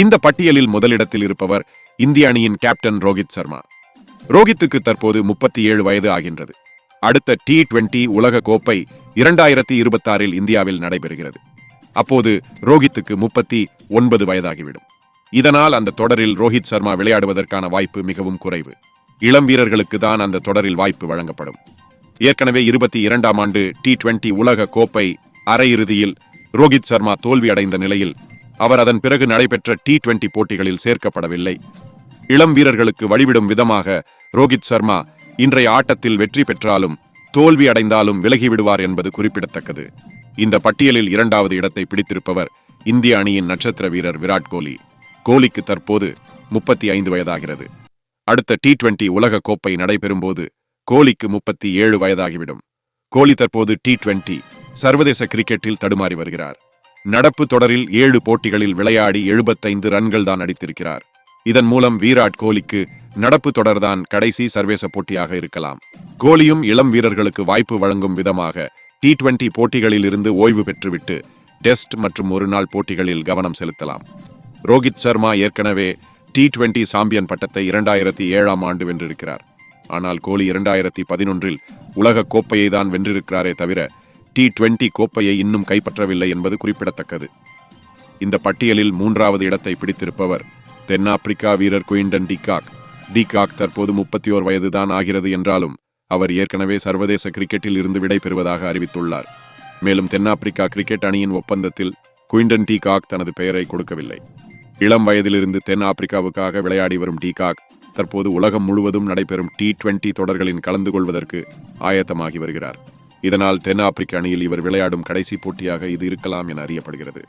இந்த பட்டியலில் முதலிடத்தில் இருப்பவர் இந்திய அணியின் கேப்டன் ரோஹித் சர்மா. ரோஹித்துக்கு தற்போது முப்பத்தி ஏழு வயது ஆகின்றது. அடுத்த டி டுவெண்டி உலக கோப்பை இரண்டாயிரத்தி இருபத்தாறில் இந்தியாவில் நடைபெறுகிறது. அப்போது ரோஹித்துக்கு முப்பத்தி ஒன்பது வயதாகிவிடும். இதனால் அந்த தொடரில் ரோஹித் சர்மா விளையாடுவதற்கான வாய்ப்பு மிகவும் குறைவு. இளம் வீரர்களுக்கு தான் அந்த தொடரில் வாய்ப்பு வழங்கப்படும். ஏற்கனவே இருபத்தி இரண்டாம் ஆண்டு டி டுவெண்டி உலக கோப்பை அரையிறுதியில் ரோஹித் சர்மா தோல்வி அடைந்த நிலையில் அவர் அதன் பிறகு நடைபெற்ற டி டுவெண்டி போட்டிகளில் சேர்க்கப்படவில்லை. இளம் வீரர்களுக்கு வழிவிடும் விதமாக ரோஹித் சர்மா இன்றைய ஆட்டத்தில் வெற்றி பெற்றாலும் தோல்வி அடைந்தாலும் விலகிவிடுவார் என்பது குறிப்பிடத்தக்கது. இந்த பட்டியலில் இரண்டாவது இடத்தை பிடித்திருப்பவர் இந்திய அணியின் நட்சத்திர வீரர் விராட் கோலி. கோலிக்கு தற்போது முப்பத்தி ஐந்து வயதாகிறது. அடுத்த டி டுவெண்டி உலக கோப்பை நடைபெறும்போது கோலிக்கு முப்பத்தி ஏழு வயதாகிவிடும். கோலி தற்போது டி டுவெண்டி சர்வதேச கிரிக்கெட்டில் தடுமாறி வருகிறார். நடப்பு தொடரில் ஏழு போட்டிகளில் விளையாடி எழுபத்தைந்து ரன்கள் தான் அடித்திருக்கிறார். இதன் மூலம் விராட் கோலிக்கு நடப்பு தொடர்தான் கடைசி சர்வேச போட்டியாக இருக்கலாம். கோலியும் இளம் வீரர்களுக்கு வாய்ப்பு வழங்கும் விதமாக டி டுவெண்டி போட்டிகளில் இருந்து ஓய்வு பெற்றுவிட்டு டெஸ்ட் மற்றும் ஒருநாள் போட்டிகளில் கவனம் செலுத்தலாம். ரோஹித் சர்மா ஏற்கனவே டி டுவெண்டி சாம்பியன் பட்டத்தை இரண்டாயிரத்தி ஏழாம் ஆண்டு வென்றிருக்கிறார். ஆனால் கோலி இரண்டாயிரத்தி பதினொன்றில் உலக கோப்பையை தான் வென்றிருக்கிறாரே தவிர டி டுவெண்டி கோப்பையை இன்னும் கைப்பற்றவில்லை என்பது குறிப்பிடத்தக்கது. இந்த பட்டியலில் மூன்றாவது இடத்தை பிடித்திருப்பவர் தென்னாப்பிரிக்கா வீரர் குயின்டன் டிகாக். டிகாக் தற்போது முப்பத்தி ஓர் வயதுதான் ஆகிறது என்றாலும் அவர் ஏற்கனவே சர்வதேச கிரிக்கெட்டில் இருந்து விடைபெறுவதாக அறிவித்துள்ளார். மேலும் தென்னாப்பிரிக்கா கிரிக்கெட் அணியின் ஒப்பந்தத்தில் குயின்டன் டிகாக் தனது பெயரை கொடுக்கவில்லை. இளம் வயதிலிருந்து தென் ஆப்பிரிக்காவுக்காக விளையாடி வரும் டிகாக் தற்போது உலகம் முழுவதும் நடைபெறும் டி டுவெண்டி தொடர்களில் கலந்து கொள்வதற்கு ஆயத்தமாகி வருகிறார். இதனால் தென் ஆப்பிரிக்க அணியில் இவர் விளையாடும் கடைசி போட்டியாக இது இருக்கலாம் என அறியப்படுகிறது.